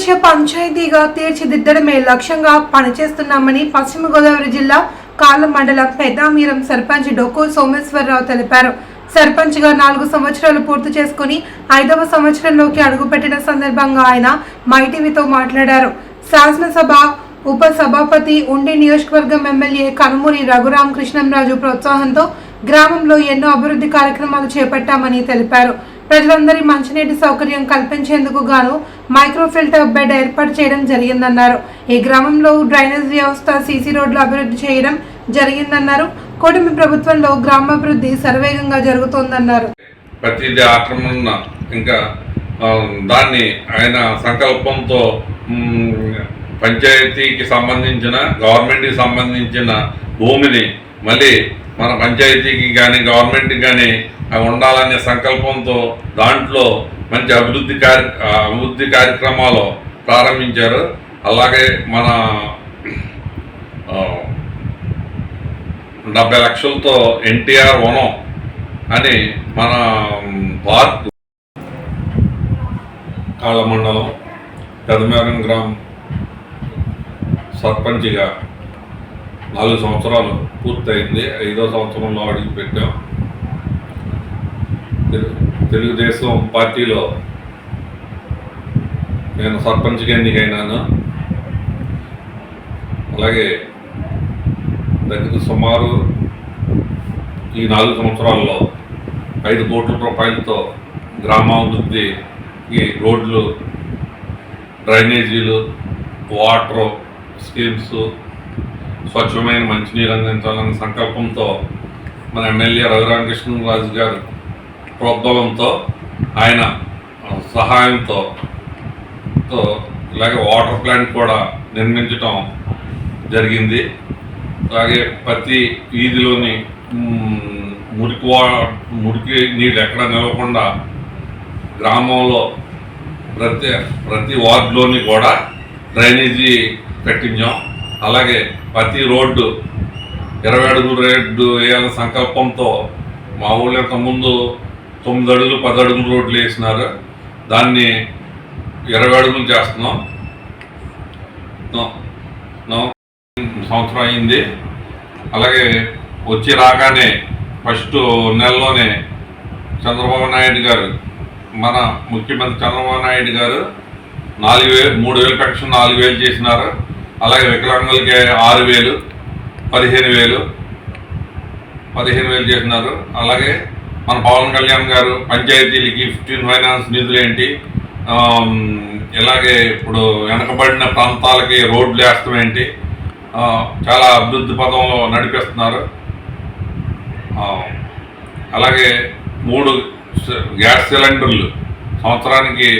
ఆదర్శ పంచాయతీగా తీర్చిదిద్దడమే లక్ష్యంగా పనిచేస్తున్నామని పశ్చిమ గోదావరి జిల్లా కాలం మండలం పెద్దామీరం సర్పంచ్ డొక్కు సోమేశ్వరరావు తెలిపారు. సర్పంచ్గా నాలుగు సంవత్సరాలు పూర్తి చేసుకుని ఐదవ సంవత్సరంలోకి అడుగుపెట్టిన సందర్భంగా ఆయన మైటీవీతో మాట్లాడారు. శాసనసభ ఉప సభాపతి ఉండి నియోజకవర్గం ఎమ్మెల్యే కనుమూరి రఘురామ కృష్ణంరాజు ప్రోత్సాహంతో గ్రామంలో ఎన్నో అభివృద్ధి కార్యక్రమాలు చేపట్టామని తెలిపారు. ప్రజలందరి మంచినీటి సౌకర్యం కల్పించేందుకు గాను మైక్రో ఫిల్టర్ బెడ్ ఏర్పాటు చేయడం జరిగిందన్నారు. ఈ గ్రామంలో డ్రైనేజ్ వ్యవస్థ సీసీ రోడ్లు అభివృద్ధి చేయడం జరిగిందన్నారు. కూటమి ప్రభుత్వంలో గ్రామాభివృద్ధి సర్వేగంగా జరుగుతోందన్నారు. ప్రతిదీ ఆక్రమణ ఇంకా దాన్ని ఆయన సంకల్పంతో పంచాయతీకి సంబంధించిన గవర్నమెంట్కి సంబంధించిన భూమిని మళ్ళీ మన పంచాయతీకి కానీ గవర్నమెంట్కి కానీ ఉండాలనే సంకల్పంతో దాంట్లో మంచి అభివృద్ధి కార్య అభివృద్ధి కార్యక్రమాలు ప్రారంభించారు. అలాగే మన డెబ్బై లక్షలతో ఎన్టీఆర్ వనం అని మన పార్క్ కాళ్ళ మండలం పెదమేరం గ్రామం సర్పంచ్గా నాలుగు సంవత్సరాలు పూర్తయింది. ఐదో సంవత్సరంలో అడిగి పెట్టాం. తెలుగుదేశం పార్టీలో నేను సర్పంచ్గా ఎన్నికైనాను అలాగే దగ్గర సుమారు ఈ నాలుగు సంవత్సరాల్లో ఐదు కోట్ల రూపాయలతో గ్రామాభివృద్ధి ఈ రోడ్లు డ్రైనేజీలు వాటర్ స్కీమ్స్ స్వచ్ఛమైన మంచినీరు అందించాలన్న సంకల్పంతో మన ఎమ్మెల్యే రఘురామకృష్ణరాజు గారు ప్రోద్బలంతో ఆయన సహాయంతో తో ఇలాగే వాటర్ ప్లాంట్ కూడా నిర్మించటం జరిగింది. అలాగే ప్రతి వీధిలోని మురికి వా మురికి నీళ్ళు ఎక్కడ నిలవకుండా గ్రామంలో ప్రతి ప్రతి వార్డులోని కూడా డ్రైనేజీ కట్టించాం. అలాగే ప్రతి రోడ్డు ఇరవై అడుగు రోడ్డు వేయాలనే సంకల్పంతో మా ఊళ్ళో ఇంతకుముందు తొమ్మిది అడుగులు పది అడుగులు రోడ్లు వేసినారు. దాన్ని ఇరవై అడుగులు చేస్తున్నాం సంవత్సరం అయింది. అలాగే వచ్చి రాగానే ఫస్ట్ నెలలోనే చంద్రబాబు నాయుడు గారు మన ముఖ్యమంత్రి చంద్రబాబు నాయుడు గారు నాలుగు వేలు మూడు వేలు పెన్షన్ నాలుగు వేలు చేసినారు. అలాగే వికలాంగులకి ఆరు వేలు పదిహేను వేలు పదిహేను వేలు చేసినారు. అలాగే మన పవన్ కళ్యాణ్ గారు పంచాయతీలకి ఫిఫ్టీన్ ఫైనాన్స్ నిధులు ఏంటి ఇలాగే ఇప్పుడు వెనకబడిన ప్రాంతాలకి రోడ్లు వేస్తాం ఏంటి చాలా అభివృద్ధి పదంలో నడిపిస్తున్నారు. అలాగే మూడు గ్యాస్ సిలిండర్లు సంవత్సరానికి